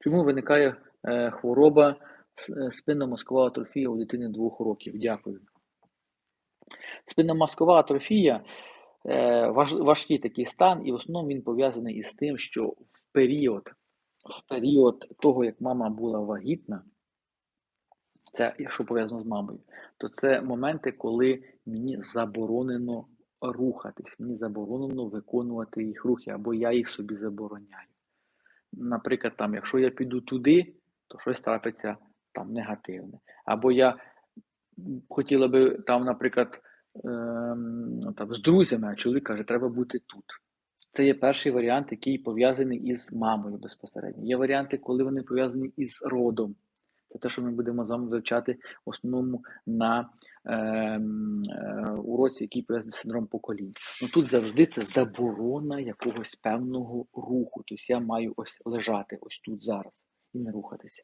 Чому виникає е, хвороба с- спинномозкова атрофія у дитини двох років? Дякую. Спинномозкова атрофія е, важкий такий стан, і в основному він пов'язаний із тим, що в період, в період того, як мама була вагітна, це якщо пов'язано з мамою, то це моменти, коли мені заборонено рухатись, мені заборонено виконувати їх рухи, або я їх собі забороняю. Наприклад, там, якщо я піду туди, то щось трапиться там негативне. Або я хотіла би там, наприклад, ем, там, з друзями, а чоловік каже, треба бути тут. Це є перший варіант, який пов'язаний із мамою безпосередньо. Є варіанти, коли вони пов'язані із родом. Це те, що ми будемо з вами вивчати в основному на уроці, який пов'язаний з синдром поколінь. Ну тут завжди це заборона якогось певного руху. Тобто я маю ось лежати ось тут зараз і не рухатися.